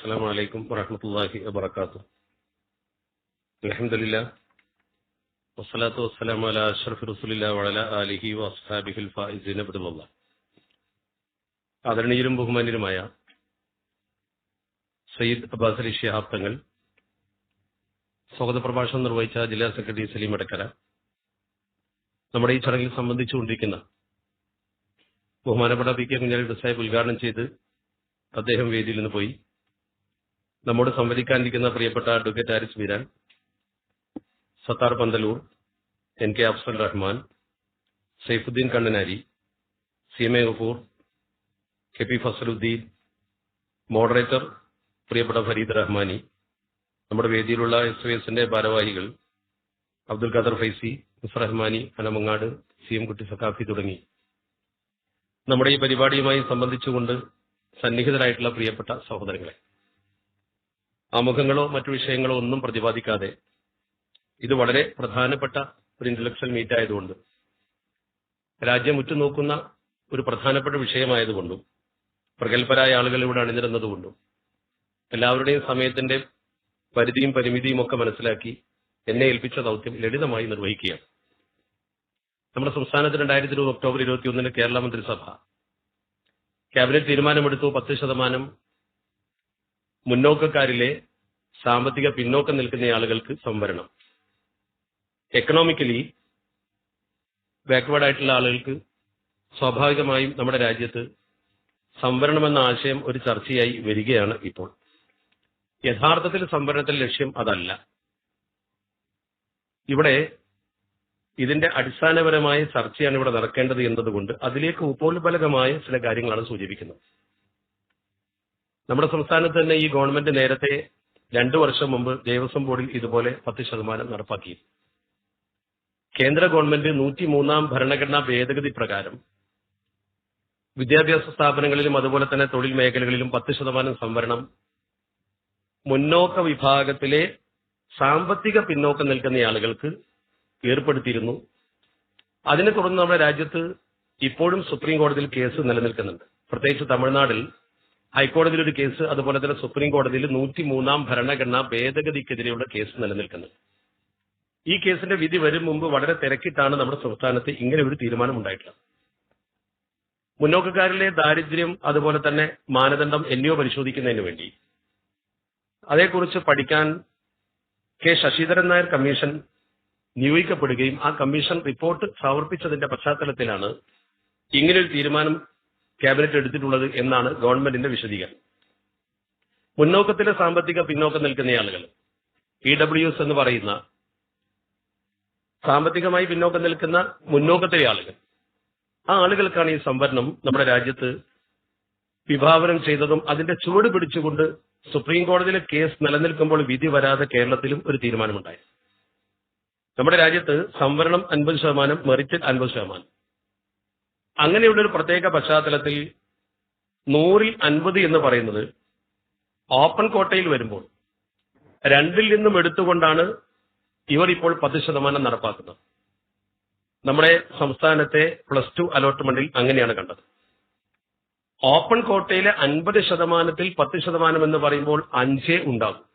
السلام عليكم ورحمة الله وبركاته الحمد لله والصلاة والسلام على أشرف رسول الله وعلى آله وأصحابه الفائزين برضا الله ആദരണീയരും ബഹുമാന്യരുമായ സയ്യിദ് അബ്ബാസ് അലി ഷിഹാബ് തങ്ങൾ സ്വാഗത പ്രഭാഷണം നിർവഹിച്ച ജില്ലാ സെക്രട്ടറി സലീം അടക്കര നമ്മുടെ ഈ ചടങ്ങിൽ സംബന്ധിച്ചുകൊണ്ടിരിക്കുന്ന ബഹുമാനപ്പെട്ട പി കെ കുഞ്ഞാലി സാഹിബ് ഉദ്ഘാടനം ചെയ്ത് അദ്ദേഹം വേദിയിൽ നിന്ന് പോയി നമ്മോട് സംവദിക്കാനിരിക്കുന്ന പ്രിയപ്പെട്ട advocate Aris Veeran Sathar Panthalur N K Afsal Rahman Saifuddin Kannanari C M A Gafoor K P Fasaluddin moderator പ്രിയപ്പെട്ട ഫരീദ് റഹ്മാനി നമ്മുടെ വേദിയിലുള്ള എസ് വി എസിന്റെ ഭാരവാഹികൾ അബ്ദുൽ ഖാദർ ഫൈസി റഹ്മാനി അനമങ്ങാട് സി എം കുട്ടി സക്കാഫി തുടങ്ങി. നമ്മുടെ ഈ പരിപാടിയുമായി സംബന്ധിച്ചുകൊണ്ട് സന്നിഹിതരായിട്ടുള്ള പ്രിയപ്പെട്ട സഹോദരങ്ങളെ ആമുഖങ്ങളോ മറ്റു വിഷയങ്ങളോ ഒന്നും പ്രതിപാദിക്കാതെ ഇത് വളരെ പ്രധാനപ്പെട്ട ഒരു ഇന്റലക്ച്വൽ മീറ്റ് ആയതുകൊണ്ട് രാജ്യം ഉറ്റുനോക്കുന്ന ഒരു പ്രധാനപ്പെട്ട വിഷയമായതുകൊണ്ടും പ്രഗത്ഭരായ ആളുകൾ ഇവിടെ അണിനിരുന്നതുകൊണ്ടും എല്ലാവരുടെയും സമയത്തിന്റെ പരിധിയും പരിമിതിയും ഒക്കെ മനസ്സിലാക്കി എന്നെ ഏൽപ്പിച്ച ദൗത്യം ലളിതമായി നിർവഹിക്കുകയാണ്. നമ്മുടെ സംസ്ഥാനത്ത് രണ്ടായിരത്തി ഇരുപത് ഒക്ടോബർ ഇരുപത്തിയൊന്നിന് കേരള മന്ത്രിസഭ. ക്യാബിനറ്റ് തീരുമാനമെടുത്തു പത്ത് ശതമാനം മുന്നോക്കക്കാരിലെ സാമ്പത്തിക പിന്നോക്കം നിൽക്കുന്ന ആളുകൾക്ക് സംവരണം. എക്കണോമിക്കലി ബാക്ക്വേർഡ് ആയിട്ടുള്ള ആളുകൾക്ക് സ്വാഭാവികമായും നമ്മുടെ രാജ്യത്ത് സംവരണം എന്ന ആശയം ഒരു ചർച്ചയായി വരികയാണ് ഇപ്പോൾ. യഥാർത്ഥത്തിൽ സംവരണത്തിൽ ലക്ഷ്യം അതല്ല. ഇവിടെ ഇതിന്റെ അടിസ്ഥാനപരമായ ചർച്ചയാണ് ഇവിടെ നടക്കേണ്ടത് എന്നതുകൊണ്ട് അതിലേക്ക് ഉപോത്ബലകമായ ചില കാര്യങ്ങളാണ് സൂചിപ്പിക്കുന്നത്. നമ്മുടെ സംസ്ഥാനത്ത് തന്നെ ഈ ഗവൺമെന്റ് നേരത്തെ രണ്ടു വർഷം മുമ്പ് ദേവസ്വം ബോർഡിൽ ഇതുപോലെ പത്ത് ശതമാനം നടപ്പാക്കി. കേന്ദ്ര ഗവൺമെന്റ് നൂറ്റി മൂന്നാം ഭരണഘടനാ ഭേദഗതി പ്രകാരം വിദ്യാഭ്യാസ സ്ഥാപനങ്ങളിലും അതുപോലെ തന്നെ തൊഴിൽ മേഖലകളിലും പത്ത് ശതമാനം സംവരണം മുന്നോക്ക വിഭാഗത്തിലെ സാമ്പത്തിക പിന്നോക്കം നിൽക്കുന്ന ആളുകൾക്ക് ഏർപ്പെടുത്തിയിരുന്നു. അതിനെ തുടർന്ന് നമ്മുടെ രാജ്യത്ത് ഇപ്പോഴും സുപ്രീം കോടതിയിൽ കേസ് നിലനിൽക്കുന്നുണ്ട്. പ്രത്യേകിച്ച് തമിഴ്നാട്ടിൽ ഹൈക്കോടതിയിൽ ഒരു കേസ് അതുപോലെ തന്നെ സുപ്രീം കോടതിയിൽ നൂറ്റി മൂന്നാം ഭരണഘടനാ ഭേദഗതിക്കെതിരെയുള്ള കേസ് നിലനിൽക്കുന്നത് ഈ കേസിന്റെ വിധി വരും മുമ്പ് വളരെ തിരക്കിട്ടാണ് നമ്മുടെ സംസ്ഥാനത്ത് ഇങ്ങനെ ഒരു തീരുമാനം ഉണ്ടായിട്ടുള്ളത് മുന്നോക്കക്കാരിലെ ദാരിദ്ര്യം അതുപോലെ തന്നെ മാനദണ്ഡം എന്നിവ പരിശോധിക്കുന്നതിന് വേണ്ടി. അതേക്കുറിച്ച് പഠിക്കാൻ കെ ശശിധരൻ നായർ കമ്മീഷൻ നിയോഗിക്കപ്പെടുകയും ആ കമ്മീഷൻ റിപ്പോർട്ട് സമർപ്പിച്ചതിന്റെ പശ്ചാത്തലത്തിലാണ് ഇങ്ങനൊരു തീരുമാനം ക്യാബിനറ്റ് എടുത്തിട്ടുള്ളത് എന്നാണ് ഗവൺമെന്റിന്റെ വിശദീകരണം. മുന്നോക്കത്തിലെ സാമ്പത്തിക പിന്നോക്കം നിൽക്കുന്ന ആളുകൾ ഇ ഡബ്ല്യു എസ് എന്ന് പറയുന്ന സാമ്പത്തികമായി പിന്നോക്കം നിൽക്കുന്ന മുന്നോക്കത്തിലെ ആളുകൾ ആ ആളുകൾക്കാണ് ഈ സംവരണം നമ്മുടെ രാജ്യത്ത് വിഭാവനം ചെയ്തതും അതിന്റെ ചുവട് പിടിച്ചുകൊണ്ട് സുപ്രീം കോടതിയിലെ കേസ് നിലനിൽക്കുമ്പോൾ വിധി വരാതെ കേരളത്തിലും ഒരു തീരുമാനമുണ്ടായി നമ്മുടെ രാജ്യത്ത് സംവരണം അൻപത് ശതമാനം മെറിറ്റ് അൻപത് ശതമാനം. അങ്ങനെയുള്ള ഒരു പ്രത്യേക പശ്ചാത്തലത്തിൽ നൂറിൽ അൻപത് എന്ന് പറയുന്നത് ഓപ്പൺ കോട്ടയിൽ വരുമ്പോൾ രണ്ടിൽ നിന്നും എടുത്തുകൊണ്ടാണ് ഇവർ ഇപ്പോൾ പത്ത് ശതമാനം നടപ്പാക്കുന്നത്. നമ്മുടെ സംസ്ഥാനത്തെ പ്ലസ് ടു അലോട്ട്മെന്റിൽ അങ്ങനെയാണ് കണ്ടത്. ഓപ്പൺ കോട്ടയിലെ അൻപത് ശതമാനത്തിൽ പത്ത് ശതമാനം എന്ന് പറയുമ്പോൾ അഞ്ചേ ഉണ്ടാകും.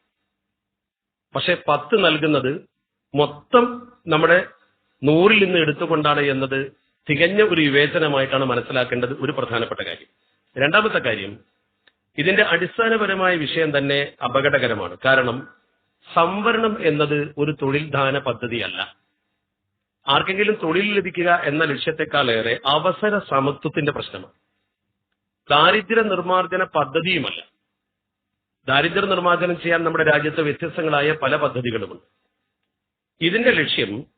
പക്ഷെ പത്ത് നൽകുന്നത് മൊത്തം നമ്മുടെ നൂറിൽ നിന്ന് എടുത്തുകൊണ്ടാണ് എന്നത് തികഞ്ഞ ഒരു വിവേചനമായിട്ടാണ് മനസ്സിലാക്കേണ്ടത് ഒരു പ്രധാനപ്പെട്ട കാര്യം. രണ്ടാമത്തെ കാര്യം ഇതിന്റെ അടിസ്ഥാനപരമായ വിഷയം തന്നെ അപകടകരമാണ്. കാരണം സംവരണം എന്നത് ഒരു തൊഴിൽ ദാന പദ്ധതിയല്ല. ആർക്കെങ്കിലും തൊഴിൽ ലഭിക്കുക എന്ന ലക്ഷ്യത്തെക്കാളേറെ അവസര സമത്വത്തിന്റെ പ്രശ്നമാണ്. ദാരിദ്ര്യ നിർമ്മാർജന പദ്ധതിയുമല്ല. ദാരിദ്ര്യ നിർമ്മാർജനം ചെയ്യാൻ നമ്മുടെ രാജ്യത്ത് വ്യത്യസ്തങ്ങളായ പല പദ്ധതികളുമുണ്ട്. ഇതിന്റെ ലക്ഷ്യം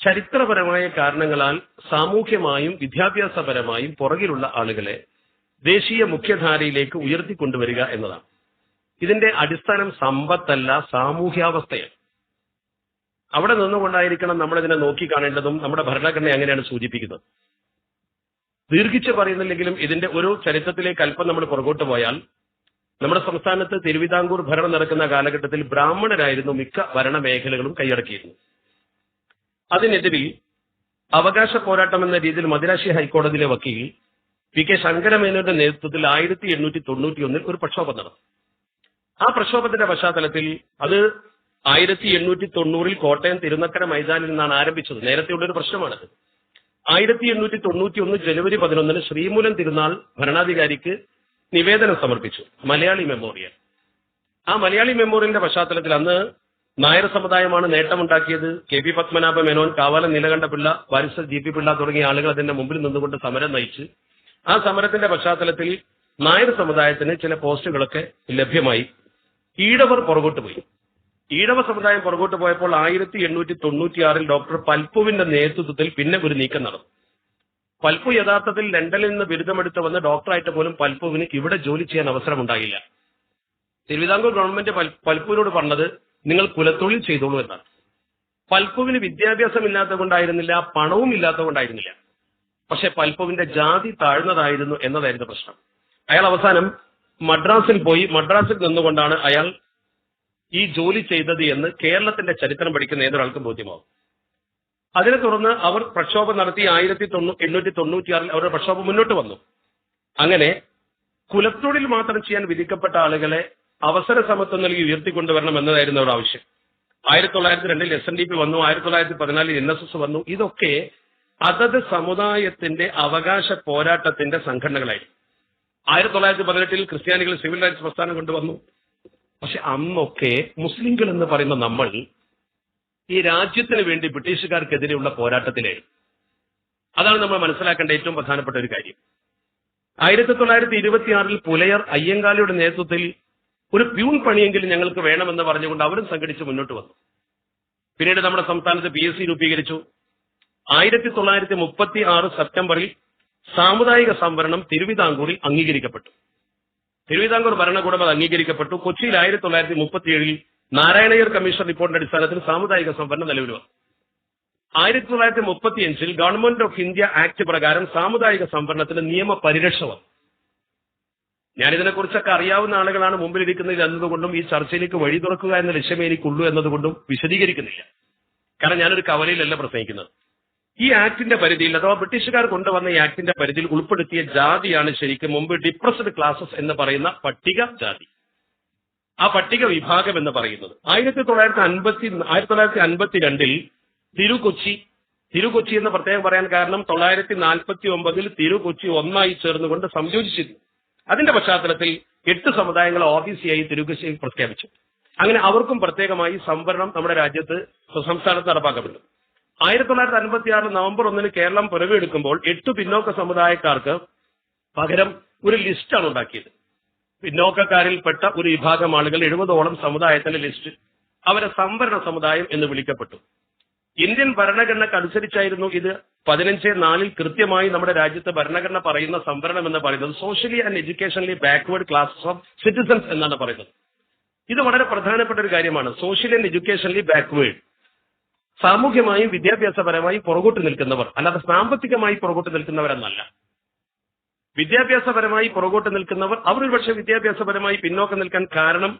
ചരിത്രപരമായ കാരണങ്ങളാൽ സാമൂഹ്യമായും വിദ്യാഭ്യാസപരമായും പുറകിലുള്ള ആളുകളെ ദേശീയ മുഖ്യധാരയിലേക്ക് ഉയർത്തിക്കൊണ്ടുവരിക എന്നതാണ്. ഇതിന്റെ അടിസ്ഥാനം സമ്പത്തല്ല സാമൂഹ്യാവസ്ഥയാണ്. അവിടെ നിന്നുകൊണ്ടായിരിക്കണം നമ്മൾ ഇതിനെ നോക്കിക്കാണേണ്ടതും നമ്മുടെ ഭരണഘടന അങ്ങനെയാണ് സൂചിപ്പിക്കുന്നത്. ദീർഘിച്ച് പറയുന്നില്ലെങ്കിലും ഇതിന്റെ ഒരു ചരിത്രത്തിലേക്ക് അല്പം നമ്മൾ പുറകോട്ട് പോയാൽ നമ്മുടെ സംസ്ഥാനത്ത് തിരുവിതാംകൂർ ഭരണം നടക്കുന്ന കാലഘട്ടത്തിൽ ബ്രാഹ്മണരായിരുന്നു മിക്ക ഭരണമേഖലകളും കൈയടക്കിയിരുന്നത്. അതിനെതിരിൽ അവകാശ പോരാട്ടം എന്ന രീതിയിൽ മദിരാശി ഹൈക്കോടതിയിലെ വക്കീൽ പി കെ ശങ്കരമേനോന്റെ നേതൃത്വത്തിൽ ആയിരത്തി എണ്ണൂറ്റി തൊണ്ണൂറ്റി ഒന്നിൽ ഒരു പ്രക്ഷോഭം നടന്നു. ആ പ്രക്ഷോഭത്തിന്റെ പശ്ചാത്തലത്തിൽ അത് ആയിരത്തി എണ്ണൂറ്റി തൊണ്ണൂറിൽ കോട്ടയം തിരുനക്കര മൈതാനിൽ നിന്നാണ് ആരംഭിച്ചത്. നേരത്തെയുള്ളൊരു പ്രശ്നമാണത്. ആയിരത്തി എണ്ണൂറ്റി തൊണ്ണൂറ്റി ഒന്ന് ജനുവരി പതിനൊന്നിന് ശ്രീമൂലം തിരുനാൾ ഭരണാധികാരിക്ക് നിവേദനം സമർപ്പിച്ചു. മലയാളി മെമ്മോറിയൽ. ആ മലയാളി മെമ്മോറിയലിന്റെ പശ്ചാത്തലത്തിൽ അന്ന് നായർ സമുദായമാണ് നേട്ടമുണ്ടാക്കിയത്. കെ പി പത്മനാഭ മേനോൻ കാവാലം നീലകണ്ഠ പിള്ള വാരിസർ ജി പി പിള്ള തുടങ്ങിയ ആളുകൾ അതിന്റെ മുമ്പിൽ നിന്നുകൊണ്ട് സമരം നയിച്ച്. ആ സമരത്തിന്റെ പശ്ചാത്തലത്തിൽ നായർ സമുദായത്തിന് ചില പോസ്റ്റുകളൊക്കെ ലഭ്യമായി. ഈഴവർ പുറകോട്ട് പോയി. ഈഴവ സമുദായം പുറകോട്ട് പോയപ്പോൾ ആയിരത്തി എണ്ണൂറ്റി തൊണ്ണൂറ്റിയാറിൽ ഡോക്ടർ പൽപ്പുവിന്റെ നേതൃത്വത്തിൽ പിന്നെ ഒരു നീക്കം നടന്നു. പൽപ്പു യഥാർത്ഥത്തിൽ ലണ്ടനിൽ നിന്ന് ബിരുദമെടുത്ത് വന്ന ഡോക്ടറായിട്ട് പോലും പൽപ്പുവിന് ഇവിടെ ജോലി ചെയ്യാൻ അവസരമുണ്ടായില്ല. തിരുവിതാംകൂർ ഗവൺമെന്റ് പൽ- പൽപ്പുവിനോട് പറഞ്ഞത് നിങ്ങൾ കുലത്തൊഴിൽ ചെയ്തോളൂ എന്നാണ്. പൽപ്പുവിന് വിദ്യാഭ്യാസം ഇല്ലാത്തത് കൊണ്ടായിരുന്നില്ല പണവും ഇല്ലാത്തത് കൊണ്ടായിരുന്നില്ല പക്ഷെ പൽപ്പുവിന്റെ ജാതി താഴ്ന്നതായിരുന്നു എന്നതായിരുന്നു പ്രശ്നം. അയാൾ അവസാനം മദ്രാസിൽ പോയി മദ്രാസിൽ നിന്നുകൊണ്ടാണ് അയാൾ ഈ ജോലി ചെയ്തത് എന്ന് കേരളത്തിന്റെ ചരിത്രം പഠിക്കുന്ന ഏതൊരാൾക്കും ബോധ്യമാവും. അതിനെ തുടർന്ന് അവർ പ്രക്ഷോഭം നടത്തി ആയിരത്തി തൊണ്ണൂ എണ്ണൂറ്റി തൊണ്ണൂറ്റിയാറിൽ അവരുടെ പ്രക്ഷോഭം മുന്നോട്ട് വന്നു. അങ്ങനെ കുലത്തൊഴിൽ മാത്രം ചെയ്യാൻ വിധിക്കപ്പെട്ട ആളുകളെ അവസര സമത്വം നൽകി ഉയർത്തിക്കൊണ്ടുവരണം എന്നതായിരുന്നു അവരുടെ ആവശ്യം. ആയിരത്തി തൊള്ളായിരത്തി രണ്ടിൽ എസ് എൻ ഡി പി വന്നു ആയിരത്തി തൊള്ളായിരത്തി പതിനാലിൽ എൻ എസ് എസ് വന്നു. ഇതൊക്കെ അതത് സമുദായത്തിന്റെ അവകാശ പോരാട്ടത്തിന്റെ സംഘടനകളായിരുന്നു. ആയിരത്തി തൊള്ളായിരത്തി പതിനെട്ടിൽ ക്രിസ്ത്യാനികൾ സിവിൽ റൈറ്റ്സ് പ്രസ്ഥാനം കൊണ്ടുവന്നു. പക്ഷെ അന്നൊക്കെ മുസ്ലിംകൾ എന്ന് പറയുന്ന നമ്മൾ ഈ രാജ്യത്തിന് വേണ്ടി ബ്രിട്ടീഷുകാർക്കെതിരെയുള്ള പോരാട്ടത്തിലായിരുന്നു. അതാണ് നമ്മൾ മനസ്സിലാക്കേണ്ട ഏറ്റവും പ്രധാനപ്പെട്ട ഒരു കാര്യം. ആയിരത്തി തൊള്ളായിരത്തി ഇരുപത്തിയാറിൽ പുലയർ അയ്യങ്കാളിയുടെ നേതൃത്വത്തിൽ ഒരു പ്യൂൺ പണിയെങ്കിലും ഞങ്ങൾക്ക് വേണമെന്ന് പറഞ്ഞുകൊണ്ട് അവരും സംഘടിച്ച് മുന്നോട്ട് വന്നു. പിന്നീട് നമ്മുടെ സംസ്ഥാനത്ത് പി എസ് സി രൂപീകരിച്ചു. ആയിരത്തി തൊള്ളായിരത്തി മുപ്പത്തി ആറ് സെപ്റ്റംബറിൽ സാമുദായിക സംവരണം തിരുവിതാംകൂറിൽ അംഗീകരിക്കപ്പെട്ടു. തിരുവിതാംകൂർ ഭരണകൂടം അത് അംഗീകരിക്കപ്പെട്ടു. കൊച്ചിയിൽ ആയിരത്തി തൊള്ളായിരത്തി മുപ്പത്തിയേഴിൽ നാരായണയ്യർ കമ്മീഷൻ റിപ്പോർട്ടിന്റെ അടിസ്ഥാനത്തിൽ സാമുദായിക സംവരണം നിലവിൽ വന്നു. ആയിരത്തി തൊള്ളായിരത്തി മുപ്പത്തിയഞ്ചിൽ ഗവൺമെന്റ് ഓഫ് ഇന്ത്യ ആക്ട് പ്രകാരം സാമുദായിക സംവരണത്തിന് നിയമ പരിരക്ഷ വന്നു. ഞാനിതിനെക്കുറിച്ചൊക്കെ അറിയാവുന്ന ആളുകളാണ് മുമ്പിലിരിക്കുന്നത് എന്നതുകൊണ്ടും ഈ ചർച്ചയിലേക്ക് വഴി തുറക്കുക എന്ന ലക്ഷ്യമേ എനിക്കുള്ളൂ എന്നതുകൊണ്ടും വിശദീകരിക്കുന്നില്ല. കാരണം ഞാനൊരു കവലയിലല്ല പ്രസംഗിക്കുന്നത്. ഈ ആക്ടിന്റെ പരിധിയിൽ അഥവാ ബ്രിട്ടീഷുകാർ കൊണ്ടുവന്ന ഈ ആക്ടിന്റെ പരിധിയിൽ ഉൾപ്പെടുത്തിയ ജാതിയാണ് ശരിക്കും മുമ്പ് ഡിപ്രസ്ഡ് ക്ലാസസ് എന്ന് പറയുന്ന പട്ടിക ജാതി. ആ പട്ടിക വിഭാഗം എന്ന് പറയുന്നത്. ആയിരത്തി തൊള്ളായിരത്തി അൻപത്തി ആയിരത്തി തൊള്ളായിരത്തി അൻപത്തി രണ്ടിൽ തിരുകൊച്ചി തിരുകൊച്ചി എന്ന് പ്രത്യേകം പറയാൻ കാരണം തൊള്ളായിരത്തി നാൽപ്പത്തി ഒമ്പതിൽ തിരുകൊച്ചി ഒന്നായി ചേർന്നുകൊണ്ട് സംയോജിച്ചിരുന്നു. അതിന്റെ പശ്ചാത്തലത്തിൽ എട്ട് സമുദായങ്ങൾ ഓഫീസിയായി തിരുക്കശ്ശേരി പ്രഖ്യാപിച്ചു. അങ്ങനെ അവർക്കും പ്രത്യേകമായി സംവരണം നമ്മുടെ രാജ്യത്ത് സംസ്ഥാനത്ത് നടപ്പാക്കപ്പെട്ടു. ആയിരത്തി തൊള്ളായിരത്തി അൻപത്തി ആറ് നവംബർ ഒന്നിന് കേരളം പുറവെടുക്കുമ്പോൾ എട്ട് പിന്നോക്ക സമുദായക്കാർക്ക് പകരം ഒരു ലിസ്റ്റാണ് ഉണ്ടാക്കിയത്. പിന്നോക്കക്കാരിൽപ്പെട്ട ഒരു വിഭാഗം ആളുകൾ എഴുപതോളം സമുദായത്തിന്റെ ലിസ്റ്റ് അവരെ സംവരണ സമുദായം എന്ന് വിളിക്കപ്പെട്ടു. ഇന്ത്യൻ ഭരണഘടനക്ക് അനുസരിച്ചായിരുന്നു ഇത് പതിനഞ്ച് നാലിൽ കൃത്യമായി നമ്മുടെ രാജ്യത്തെ ഭരണഘടന പറയുന്ന സംവരണം എന്ന് പറയുന്നത്. Socially and educationally backward classes of citizens എന്നാണ് പറയുന്നത്. ഇത് വളരെ പ്രധാനപ്പെട്ട ഒരു കാര്യമാണ്. സോഷ്യൽ ആൻഡ് എഡ്യൂക്കേഷനലി ബാക്ക്വേർഡ് സാമൂഹ്യമായും വിദ്യാഭ്യാസപരമായും പുറകോട്ട് നിൽക്കുന്നവർ അല്ലാതെ സാമ്പത്തികമായി പുറകോട്ട് നിൽക്കുന്നവരെന്നല്ല. വിദ്യാഭ്യാസപരമായി പുറകോട്ട് നിൽക്കുന്നവർ അവർ ഒരുപക്ഷെ വിദ്യാഭ്യാസപരമായി പിന്നോക്കം നിൽക്കാൻ കാരണം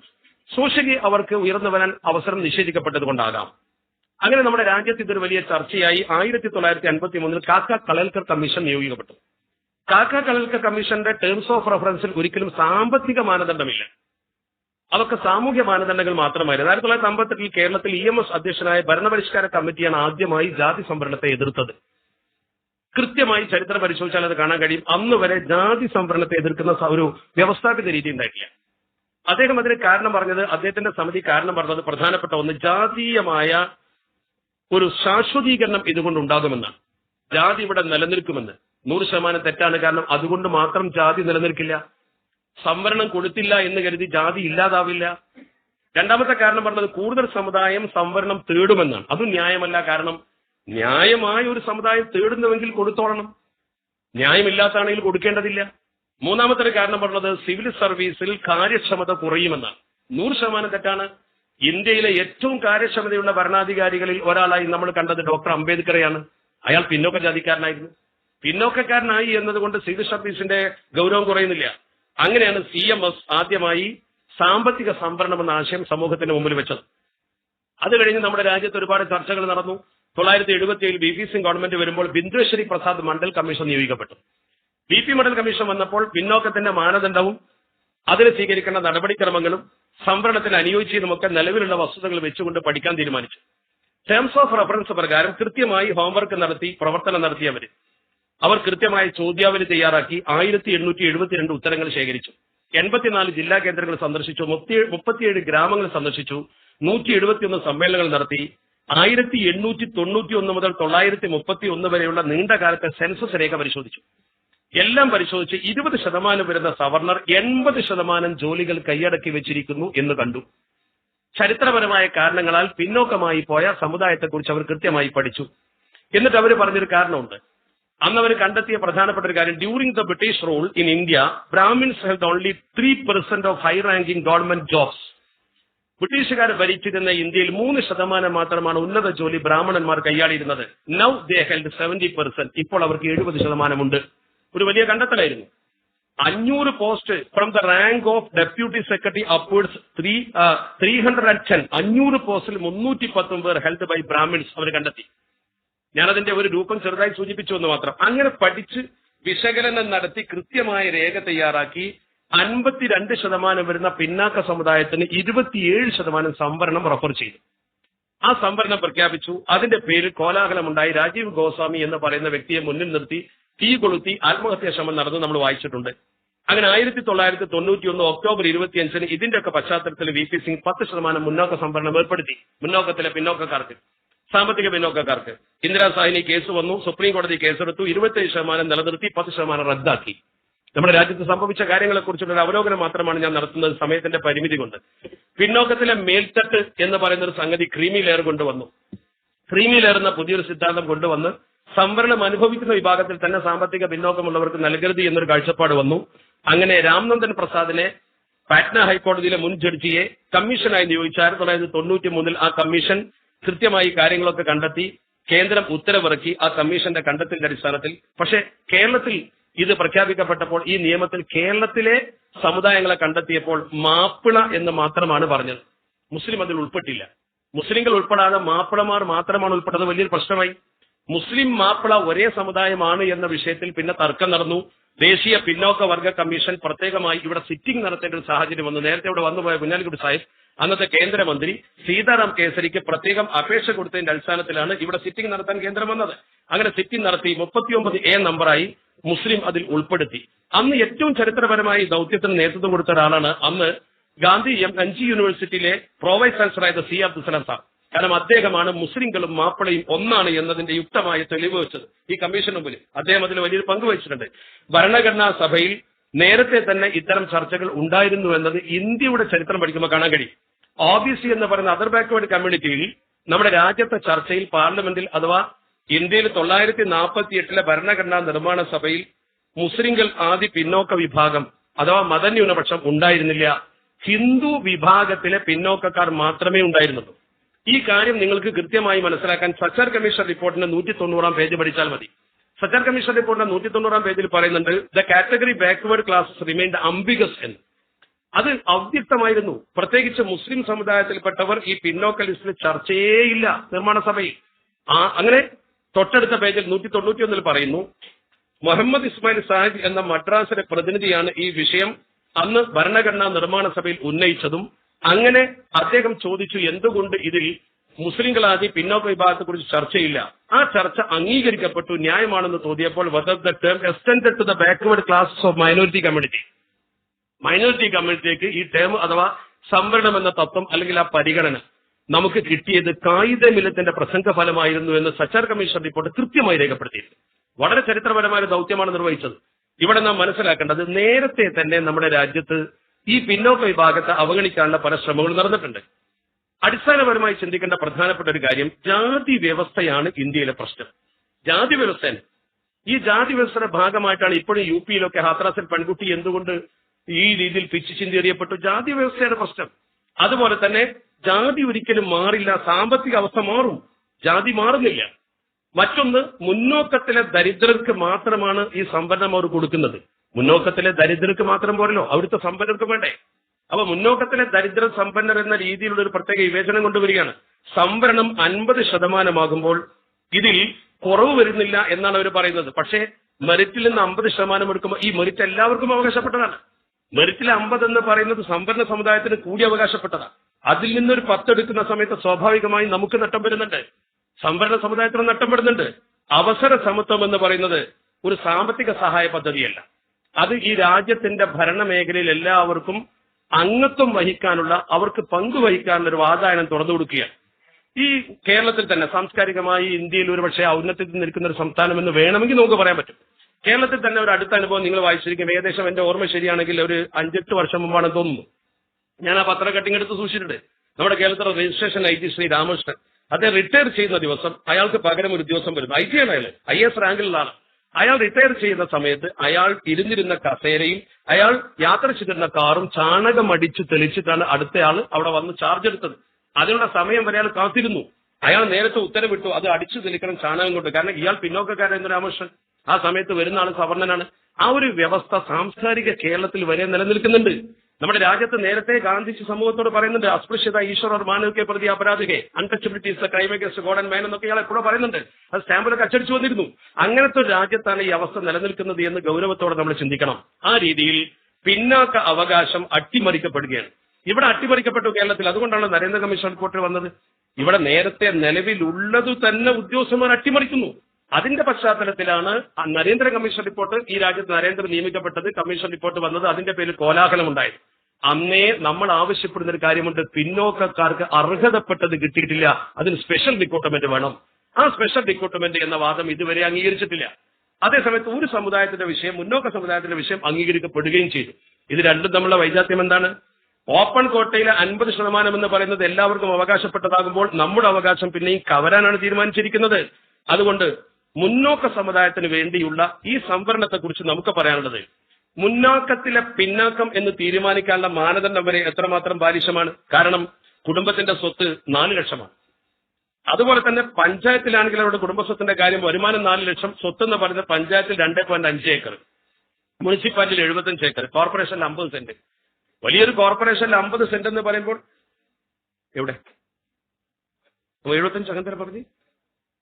സോഷ്യലി അവർക്ക് ഉയർന്നു വരാൻ അവസരം നിഷേധിക്കപ്പെട്ടത് കൊണ്ടാകാം അങ്ങനെ നമ്മുടെ രാജ്യത്ത് ഇതൊരു വലിയ ചർച്ചയായി. ആയിരത്തി തൊള്ളായിരത്തി അൻപത്തി മൂന്നിൽ കാക്ക കളൽക്കർ കമ്മീഷൻ നിയോഗിക്കപ്പെട്ടു. കാക്ക കളൽക്കർ കമ്മീഷന്റെ ടേംസ് ഓഫ് റെഫറൻസിൽ ഒരിക്കലും സാമ്പത്തിക മാനദണ്ഡമില്ല. അതൊക്കെ സാമൂഹ്യ മാനദണ്ഡങ്ങൾ മാത്രമായിരുന്നു. ആയിരത്തി തൊള്ളായിരത്തി അമ്പത്തെട്ടിൽ കേരളത്തിൽ ഇ എം എസ് അധ്യക്ഷനായ ഭരണപരിഷ്കാര കമ്മിറ്റിയാണ് ആദ്യമായി ജാതി സംവരണത്തെ എതിർത്തത്. കൃത്യമായി ചരിത്രം പരിശോധിച്ചാൽ അത് കാണാൻ കഴിയും. അന്ന് വരെ ജാതി സംവരണത്തെ എതിർക്കുന്ന ഒരു വ്യവസ്ഥാപിത രീതി ഉണ്ടായിട്ടില്ല. അദ്ദേഹം അതിന് കാരണം പറഞ്ഞത് അദ്ദേഹത്തിന്റെ സമിതി കാരണം പറഞ്ഞത് പ്രധാനപ്പെട്ട ഒന്ന് ജാതീയമായ ഒരു ശാശ്വതീകരണം ഇതുകൊണ്ട് ഉണ്ടാകുമെന്നാണ്. ജാതി ഇവിടെ നിലനിൽക്കുമെന്ന്. നൂറ് ശതമാനം തെറ്റാണ്. കാരണം അതുകൊണ്ട് മാത്രം ജാതി നിലനിൽക്കില്ല. സംവരണം കൊടുത്തില്ല എന്ന് കരുതി ജാതി ഇല്ലാതാവില്ല. രണ്ടാമത്തെ കാരണം പറഞ്ഞത് കൂടുതൽ സമുദായം സംവരണം തേടുമെന്നാണ്. അത് ന്യായമല്ല. കാരണം ന്യായമായ ഒരു സമുദായം തേടുന്നുവെങ്കിൽ കൊടുത്തോളണം. ന്യായമില്ലാത്താണെങ്കിൽ കൊടുക്കേണ്ടതില്ല. മൂന്നാമത്തെ കാരണം പറഞ്ഞത് സിവിൽ സർവീസിൽ കാര്യക്ഷമത കുറയുമെന്നാണ്. നൂറ് ശതമാനം തെറ്റാണ്. ഇന്ത്യയിലെ ഏറ്റവും കാര്യക്ഷമതയുള്ള ഭരണാധികാരികളിൽ ഒരാളായി നമ്മൾ കണ്ടത് ഡോക്ടർ അംബേദ്കറെയാണ്. അയാൾ പിന്നോക്ക ജാതിക്കാരനായിരുന്നു. പിന്നോക്കക്കാരനായി എന്നതുകൊണ്ട് സിവിൽ സർവീസിന്റെ ഗൗരവം കുറയുന്നില്ല. അങ്ങനെയാണ് സി എം എസ് ആദ്യമായി സാമ്പത്തിക സംവരണം എന്ന ആശയം സമൂഹത്തിന് മുമ്പിൽ വെച്ചത്. അത് കഴിഞ്ഞ് നമ്മുടെ രാജ്യത്ത് ഒരുപാട് ചർച്ചകൾ നടന്നു. തൊള്ളായിരത്തി എഴുപത്തി ഏഴിൽ ബി പി സിംഗ് ഗവൺമെന്റ് വരുമ്പോൾ ബിന്ദുശ്വരി പ്രസാദ് മണ്ഡൽ കമ്മീഷൻ നിയോഗിക്കപ്പെട്ടു. ബി പി മണ്ഡൽ കമ്മീഷൻ വന്നപ്പോൾ പിന്നോക്കത്തിന്റെ മാനദണ്ഡവും അതിന് സ്വീകരിക്കേണ്ട നടപടിക്രമങ്ങളും സംവരണത്തിന് അനുയോജ്യമൊക്കെ നിലവിലുള്ള വസ്തുതകൾ വെച്ചുകൊണ്ട് പഠിക്കാൻ തീരുമാനിച്ചു. ടേംസ് ഓഫ് റെഫറൻസ് പ്രകാരം കൃത്യമായി ഹോംവർക്ക് നടത്തി പ്രവർത്തനം നടത്തിയവര് അവർ കൃത്യമായ ചോദ്യാവലി തയ്യാറാക്കി ആയിരത്തി എണ്ണൂറ്റി എഴുപത്തിരണ്ട് ഉത്തരങ്ങൾ ശേഖരിച്ചു. എൺപത്തിനാല് ജില്ലാ കേന്ദ്രങ്ങൾ സന്ദർശിച്ചു മുപ്പത്തി- മുപ്പത്തിയേഴ് ഗ്രാമങ്ങൾ സന്ദർശിച്ചു നൂറ്റി എഴുപത്തിയൊന്ന് സമ്മേളനങ്ങൾ നടത്തി. ആയിരത്തി എണ്ണൂറ്റി തൊണ്ണൂറ്റി ഒന്ന് മുതൽ തൊള്ളായിരത്തി മുപ്പത്തി ഒന്ന് വരെയുള്ള നീണ്ട കാലത്തെ സെൻസസ് രേഖ പരിശോധിച്ചു. എല്ലാം പരിശോധിച്ച് ഇരുപത് ശതമാനം വരുന്ന സവർണർ എൺപത് ശതമാനം ജോലികൾ കൈയടക്കി വെച്ചിരിക്കുന്നു എന്ന് കണ്ടു. ചരിത്രപരമായ കാരണങ്ങളാൽ പിന്നോക്കമായി പോയ സമുദായത്തെക്കുറിച്ച് അവർ കൃത്യമായി പഠിച്ചു. എന്നിട്ട് അവർ പറഞ്ഞൊരു കാരണമുണ്ട്. അന്ന് അവർ കണ്ടെത്തിയ പ്രധാനപ്പെട്ട ഒരു കാര്യം. During the British rule in India Brahmins held only three percent of high ranking government jobs ബ്രിട്ടീഷുകാർ ഭരിച്ചിരുന്ന ഇന്ത്യയിൽ മൂന്ന് ശതമാനം മാത്രമാണ് ഉന്നത ജോലി ബ്രാഹ്മണന്മാർ കൈയാളിയിരുന്നത് now they held seventy percent ഇപ്പോൾ അവർക്ക് എഴുപത് ശതമാനമുണ്ട്. ഒരു വലിയ കണ്ടെത്തലായിരുന്നു. അഞ്ഞൂറ് post from the rank of deputy secretary upwards three three hundred and ten അഞ്ഞൂറ് പോസ്റ്റിൽ മുന്നൂറ്റി പത്തും പേർ ഹെൽത്ത് ബൈ ബ്രാഹ്മിൻസ് അവർ കണ്ടെത്തി. ഞാനതിന്റെ ഒരു രൂപം ചെറുതായി സൂചിപ്പിച്ചു എന്ന് മാത്രം. അങ്ങനെ പഠിച്ച് വിശകലനം നടത്തി കൃത്യമായ രേഖ തയ്യാറാക്കി അൻപത്തിരണ്ട് ശതമാനം വരുന്ന പിന്നാക്ക സമുദായത്തിന് ഇരുപത്തിയേഴ് ശതമാനം സംവരണം റഫർ ചെയ്തു. ആ സംവരണം പ്രഖ്യാപിച്ചു. അതിന്റെ പേരിൽ കോലാഹലമുണ്ടായി. രാജീവ് ഗോസ്വാമി എന്ന് പറയുന്ന വ്യക്തിയെ മുന്നിൽ നിർത്തി തീ കൊളുത്തി ആത്മഹത്യാ ശ്രമം നടന്ന് നമ്മൾ വായിച്ചിട്ടുണ്ട്. അങ്ങനെ ആയിരത്തി തൊള്ളായിരത്തി തൊണ്ണൂറ്റി ഒന്ന് ഒക്ടോബർ ഇരുപത്തിയഞ്ചിന് ഇതിന്റെയൊക്കെ പശ്ചാത്തലത്തിൽ വി പി സിംഗ് പത്ത് ശതമാനം മുന്നോക്ക സംവരണം ഏർപ്പെടുത്തി. മുന്നോക്കത്തിലെ പിന്നോക്കക്കാർക്ക് സാമ്പത്തിക പിന്നോക്കക്കാർക്ക്. ഇന്ദിരാ സാഹിനി കേസ് വന്നു സുപ്രീം കോടതി കേസെടുത്തു ഇരുപത്തേഴ് ശതമാനം നിലനിർത്തി പത്ത് ശതമാനം റദ്ദാക്കി. നമ്മുടെ രാജ്യത്ത് സംഭവിച്ച കാര്യങ്ങളെക്കുറിച്ചുള്ള ഒരു അവലോകനം മാത്രമാണ് ഞാൻ നടത്തുന്നത് സമയത്തിന്റെ പരിമിതി കൊണ്ട്. പിന്നോക്കത്തിലെ മേൽത്തട്ട് എന്ന് പറയുന്ന ഒരു സംഗതി ക്രീമി ലെയർ കൊണ്ടുവന്നു. ക്രീമി ലെയർ എന്ന പുതിയൊരു സിദ്ധാന്തം കൊണ്ടുവന്ന് സംവരണം അനുഭവിക്കുന്ന വിഭാഗത്തിൽ തന്നെ സാമ്പത്തിക പിന്നോക്കമുള്ളവർക്ക് നൽകരുത് എന്നൊരു കാഴ്ചപ്പാട് വന്നു. അങ്ങനെ രാംനന്ദൻ പ്രസാദിനെ പാറ്റ്ന ഹൈക്കോടതിയിലെ മുൻ ജഡ്ജിയെ കമ്മീഷനായി നിയോഗിച്ച ആയിരത്തി തൊള്ളായിരത്തി തൊണ്ണൂറ്റി മൂന്നിൽ ആ കമ്മീഷൻ കൃത്യമായി കാര്യങ്ങളൊക്കെ കണ്ടെത്തി കേന്ദ്രം ഉത്തരവിറക്കി ആ കമ്മീഷന്റെ കണ്ടെത്തലിന്റെ അടിസ്ഥാനത്തിൽ. പക്ഷേ കേരളത്തിൽ ഇത് പ്രഖ്യാപിക്കപ്പെട്ടപ്പോൾ ഈ നിയമത്തിൽ കേരളത്തിലെ സമുദായങ്ങളെ കണ്ടെത്തിയപ്പോൾ മാപ്പിള എന്ന് മാത്രമാണ് പറഞ്ഞത്. മുസ്ലിം അതിൽ ഉൾപ്പെട്ടില്ല. മുസ്ലിങ്ങൾ ഉൾപ്പെടാതെ മാപ്പിളമാർ മാത്രമാണ് ഉൾപ്പെട്ടത്. വലിയൊരു പ്രശ്നമായി. മുസ്ലിം മാപ്പിള ഒരേ സമുദായമാണ് എന്ന വിഷയത്തിൽ പിന്നെ തർക്കം നടന്നു. ദേശീയ പിന്നോക്ക വർഗ കമ്മീഷൻ പ്രത്യേകമായി ഇവിടെ സിറ്റിംഗ് നടത്തേണ്ട ഒരു സാഹചര്യം വന്നു. നേരത്തെ ഇവിടെ വന്നുപോയ കുഞ്ഞാലിക്കുട്ടി സാഹിബ് അന്നത്തെ കേന്ദ്രമന്ത്രി സീതാറാം കേസരിക്ക് പ്രത്യേകം അപേക്ഷ കൊടുത്തതിന്റെ അടിസ്ഥാനത്തിലാണ് ഇവിടെ സിറ്റിംഗ് നടത്താൻ കേന്ദ്രം വന്നത്. അങ്ങനെ സിറ്റിംഗ് നടത്തി മുപ്പത്തിയൊമ്പത് എ നമ്പറായി മുസ്ലിം അതിൽ ഉൾപ്പെടുത്തി. അന്ന് ഏറ്റവും ചരിത്രപരമായി ദൗത്യത്തിന് നേതൃത്വം കൊടുത്ത ഒരാളാണ് അന്ന് ഗാന്ധി എം എൻജി യൂണിവേഴ്സിറ്റിയിലെ പ്രൊവൈസ് ചാൻസലറായ സി അബ്ദുസലാം സാർ. കാരണം അദ്ദേഹമാണ് മുസ്ലിങ്ങളും മാപ്പിളയും ഒന്നാണ് എന്നതിന്റെ യുക്തമായ തെളിവ് വെച്ചത് ഈ കമ്മീഷന് മുമ്പിൽ. അദ്ദേഹം അതിൽ വലിയൊരു പങ്ക് വഹിച്ചിട്ടുണ്ട്. ഭരണഘടനാ സഭയിൽ നേരത്തെ തന്നെ ഇത്തരം ചർച്ചകൾ ഉണ്ടായിരുന്നു എന്നത് ഇന്ത്യയുടെ ചരിത്രം പഠിക്കുമ്പോൾ കാണാൻ കഴിയും. ഒ ബി സി എന്ന് പറയുന്ന അതർ ബാക്ക്വേർഡ് കമ്മ്യൂണിറ്റിയിൽ നമ്മുടെ രാജ്യത്തെ ചർച്ചയിൽ പാർലമെന്റിൽ അഥവാ ഇന്ത്യയിൽ തൊള്ളായിരത്തി നാൽപ്പത്തി എട്ടിലെ ഭരണഘടനാ നിർമ്മാണ സഭയിൽ മുസ്ലിങ്ങൾ ആദ്യ പിന്നോക്ക വിഭാഗം അഥവാ മതന്യൂനപക്ഷം ഉണ്ടായിരുന്നില്ല. ഹിന്ദു വിഭാഗത്തിലെ പിന്നോക്കക്കാർ മാത്രമേ ഉണ്ടായിരുന്നുള്ളൂ. ഈ കാര്യം നിങ്ങൾക്ക് കൃത്യമായി മനസ്സിലാക്കാൻ സച്ചാർ കമ്മീഷൻ റിപ്പോർട്ടിന്റെ നൂറ്റി തൊണ്ണൂറാം പേജ് പഠിച്ചാൽ മതി. സച്ചാർ കമ്മീഷൻ റിപ്പോർട്ടിന്റെ നൂറ്റി തൊണ്ണൂറാം പേജിൽ പറയുന്നുണ്ട് the category backward class remained ambiguous എന്ന്. അത് അവ്യക്തമായിരുന്നു. പ്രത്യേകിച്ച് മുസ്ലിം സമുദായത്തിൽപ്പെട്ടവർ ഈ പിന്നോക്ക ലിസ്റ്റിൽ ചർച്ചയേയില്ല നിർമ്മാണ സഭയിൽ. അങ്ങനെ തൊട്ടടുത്ത പേജിൽ നൂറ്റി തൊണ്ണൂറ്റി ഒന്നിൽ പറയുന്നു മുഹമ്മദ് ഇസ്മായിൽ സാഹിബ് എന്ന മദ്രാസിലെ പ്രതിനിധിയാണ് ഈ വിഷയം അന്ന് ഭരണഘടനാ നിർമ്മാണ സഭയിൽ ഉന്നയിച്ചതും അങ്ങനെ അദ്ദേഹം ചോദിച്ചു എന്തുകൊണ്ട് ഇതിൽ മുസ്ലിങ്ങളാദി പിന്നോക്ക വിഭാഗത്തെ കുറിച്ച് ചർച്ചയില്ല? ആ ചർച്ച അംഗീകരിക്കപ്പെട്ടു. ന്യായമാണെന്ന് തോന്നിയപ്പോൾ the term extend to the backward classes of minority community minority കമ്മ്യൂണിറ്റിക്ക് ഈ ടേം അഥവാ സംവരണം എന്ന തത്വം അല്ലെങ്കിൽ ആ പരിഗണന നമുക്ക് കിട്ടിയത് കായിക മില്ലത്തിന്റെ പ്രസംഗ ഫലമായിരുന്നു എന്ന് സച്ചാർ കമ്മീഷൻ റിപ്പോർട്ട് കൃത്യമായി രേഖപ്പെടുത്തിയിരുന്നു വളരെ ചരിത്രപരമായ ദൗത്യമാണ് നിർവഹിച്ചത്. ഇവിടെ നാം മനസ്സിലാക്കേണ്ടത് നേരത്തെ തന്നെ നമ്മുടെ രാജ്യത്ത് ഈ പിന്നോക്ക വിഭാഗത്തെ അവഗണിക്കാനുള്ള പല ശ്രമങ്ങളും നടന്നിട്ടുണ്ട്. അടിസ്ഥാനപരമായി ചിന്തിക്കേണ്ട പ്രധാനപ്പെട്ട ഒരു കാര്യം ജാതി വ്യവസ്ഥയാണ് ഇന്ത്യയിലെ പ്രശ്നം. ജാതി വ്യവസ്ഥ ഈ ജാതി വ്യവസ്ഥയുടെ ഭാഗമായിട്ടാണ് ഇപ്പോഴും യു പിയിലൊക്കെ ഹാത്രാസിൽ പെൺകുട്ടി എന്തുകൊണ്ട് ഈ രീതിയിൽ പിച്ചു ചിന്തിയറിയപ്പെട്ടു ജാതി വ്യവസ്ഥയുടെ പ്രശ്നം. അതുപോലെ തന്നെ ജാതി ഒരിക്കലും മാറില്ല സാമ്പത്തിക അവസ്ഥ മാറും. ജാതി മാറുന്നില്ല. മറ്റൊന്ന് മുന്നോക്കത്തിലെ ദരിദ്രർക്ക് മാത്രമാണ് ഈ സംവരണം അവർ കൊടുക്കുന്നത്. മുന്നോക്കത്തിലെ ദരിദ്രർക്ക് മാത്രം പോരല്ലോ അവിടുത്തെ സമ്പന്നർക്ക് വേണ്ടേ? അപ്പൊ മുന്നോക്കത്തിലെ ദരിദ്ര സമ്പന്നർ എന്ന രീതിയിലുള്ള ഒരു പ്രത്യേക വിവേചനം കൊണ്ടുവരികയാണ്. സംവരണം അൻപത് ശതമാനമാകുമ്പോൾ ഇതിൽ കുറവ് വരുന്നില്ല എന്നാണ് അവർ പറയുന്നത്. പക്ഷേ മെറിറ്റിൽ നിന്ന് അമ്പത് ശതമാനം എടുക്കുമ്പോൾ ഈ മെറിറ്റ് എല്ലാവർക്കും അവകാശപ്പെട്ടതാണ്. മെറിറ്റിൽ അമ്പത് എന്ന് പറയുന്നത് സംവരണ സമുദായത്തിന് കൂടി അവകാശപ്പെട്ടതാണ്. അതിൽ നിന്നൊരു പത്തെടുക്കുന്ന സമയത്ത് സ്വാഭാവികമായി നമുക്ക് നട്ടം വരുന്നുണ്ട്. സംവരണ സമുദായത്തിന് നട്ടം വരുന്നുണ്ട്. അവസര സമത്വം എന്ന് പറയുന്നത് ഒരു സാമ്പത്തിക സഹായ പദ്ധതിയല്ല. അത് ഈ രാജ്യത്തിന്റെ ഭരണമേഖലയിൽ എല്ലാവർക്കും അംഗത്വം വഹിക്കാനുള്ള അവർക്ക് പങ്കുവഹിക്കാനുള്ള ഒരു വാതായനം തുറന്നു കൊടുക്കുകയാണ്. ഈ കേരളത്തിൽ തന്നെ സാംസ്കാരികമായി ഇന്ത്യയിൽ ഒരുപക്ഷെ ഔന്നത്യത്തിൽ നിൽക്കുന്ന ഒരു സംസ്ഥാനം എന്ന് വേണമെങ്കിൽ നമുക്ക് പറയാൻ പറ്റും. കേരളത്തിൽ തന്നെ ഒരു അടുത്ത അനുഭവം നിങ്ങൾ വായിച്ചിരിക്കും. ഏകദേശം എന്റെ ഓർമ്മ ശരിയാണെങ്കിൽ ഒരു അഞ്ചെട്ട് വർഷം മുമ്പാണെന്ന് തോന്നുന്നു. ഞാൻ ആ പത്ര കട്ടിങ് എടുത്ത് സൂക്ഷിച്ചിട്ടുണ്ട്. നമ്മുടെ കേരളത്തിലെ registration I T Shri Ramakrishnan. അദ്ദേഹം റിട്ടയർ ചെയ്യുന്ന ദിവസം അയാൾക്ക് പകരം ഒരു ദിവസം വരുന്നു. ഐ ടി ആണ് അയാൾ. ഐ എസ് റാങ്കിലുള്ള അയാൾ റിട്ടയർ ചെയ്യുന്ന സമയത്ത് അയാൾ ഇരുന്നിരുന്ന കസേരയും അയാൾ യാത്ര ചെയ്തിരുന്ന കാറും ചാണകം അടിച്ച് തെളിച്ചിട്ടാണ് അടുത്തയാൾ അവിടെ വന്ന് ചാർജ് എടുത്തത്. അതിനുള്ള സമയം വരെ അയാൾ കാത്തിരുന്നു. അയാൾ നേരത്തെ ഉത്തരവിട്ടു അത് അടിച്ചു തെളിക്കണം ചാണകം കൊണ്ട്. കാരണം ഇയാൾ പിന്നോക്കക്കാരായിരുന്നു രാമകൃഷ്ണൻ ആ സമയത്ത് വരുന്ന ആൾ സവർണനാണ് ആ ഒരു വ്യവസ്ഥ സാംസ്കാരിക കേരളത്തിൽ വരെ നിലനിൽക്കുന്നുണ്ട്. നമ്മുടെ രാജ്യത്ത് നേരത്തെ ഗാന്ധിജി സമൂഹത്തോട് പറയുന്നുണ്ട് അസ്പൃശ്യത ഈശ്വരർ മാനവിക പ്രതി അപരാധികെ. Untouchability crime against God and man എന്നൊക്കെ ഇയാൾ എപ്പോഴും പറയുന്നുണ്ട്. അത് സ്റ്റാമ്പിലൊക്കെ അച്ചടിച്ചു വന്നിരുന്നു. അങ്ങനത്തെ ഒരു രാജ്യത്താണ് ഈ അവസ്ഥ നിലനിൽക്കുന്നത് എന്ന് ഗൗരവത്തോടെ നമ്മൾ ചിന്തിക്കണം. ആ രീതിയിൽ പിന്നാക്ക അവകാശം അട്ടിമറിക്കപ്പെടുകയാണ്. ഇവിടെ അട്ടിമറിക്കപ്പെട്ടു കേരളത്തിൽ. അതുകൊണ്ടാണ് നരേന്ദ്ര കമ്മീഷൻ റിപ്പോർട്ടിൽ വന്നത്. ഇവിടെ നേരത്തെ നിലവിലുള്ളത് തന്നെ ഉദ്യോഗസ്ഥന്മാർ അട്ടിമറിക്കുന്നു. അതിന്റെ പശ്ചാത്തലത്തിലാണ് നരേന്ദ്ര കമ്മീഷൻ റിപ്പോർട്ട് ഈ രാജ്യത്ത് നരേന്ദ്ര നിയമിക്കപ്പെട്ടത് കമ്മീഷൻ റിപ്പോർട്ട് വന്നത് അതിന്റെ പേരിൽ കോലാഹലം ഉണ്ടായത് അന്നേ നമ്മൾ ആവശ്യപ്പെടുന്ന ഒരു കാര്യമുണ്ട് പിന്നോക്കക്കാർക്ക് അർഹതപ്പെട്ടത് കിട്ടിയിട്ടില്ല. അതിന് സ്പെഷ്യൽ റിക്രൂട്ട്മെന്റ് വേണം. ആ സ്പെഷ്യൽ റിക്രൂട്ട്മെന്റ് എന്ന വാദം ഇതുവരെ അംഗീകരിച്ചിട്ടില്ല. അതേസമയത്ത് ഒരു സമുദായത്തിന്റെ വിഷയം മുന്നോക്ക സമുദായത്തിന്റെ വിഷയം അംഗീകരിക്കപ്പെടുകയും ചെയ്തു. ഇത് രണ്ടും തമ്മിലുള്ള വൈജാത്യം എന്താണ്? ഓപ്പൺ കോട്ടയിലെ അൻപത് ശതമാനം എന്ന് പറയുന്നത് എല്ലാവർക്കും അവകാശപ്പെട്ടതാകുമ്പോൾ നമ്മുടെ അവകാശം പിന്നെയും കവരാനാണ് തീരുമാനിച്ചിരിക്കുന്നത്. അതുകൊണ്ട് മുന്നോക്ക സമുദായത്തിന് വേണ്ടിയുള്ള ഈ സംവരണത്തെക്കുറിച്ച് നമുക്ക് പറയാനുള്ളത് മുന്നാക്കത്തിലെ പിന്നാക്കം എന്ന് തീരുമാനിക്കാനുള്ള മാനദണ്ഡം വരെ എത്രമാത്രം ബാലിശമാണ്? കാരണം കുടുംബത്തിന്റെ സ്വത്ത് നാല് ലക്ഷമാണ്. അതുപോലെ തന്നെ പഞ്ചായത്തിലാണെങ്കിൽ അവരുടെ കുടുംബസ്വത്തിന്റെ കാര്യം വരുമാനം നാല് ലക്ഷം സ്വത്ത് എന്ന് പറയുന്നത് പഞ്ചായത്തിൽ രണ്ടേ പോയിന്റ് അഞ്ച് ഏക്കർ മുനിസിപ്പാലിറ്റിയിൽ എഴുപത്തഞ്ച് ഏക്കർ കോർപ്പറേഷനിൽ അമ്പത് സെന്റ്. വലിയൊരു കോർപ്പറേഷനിൽ അമ്പത് സെന്റ് എന്ന് പറയുമ്പോൾ എവിടെ? എഴുപത്തഞ്ച് അങ്ങനെ പറഞ്ഞു?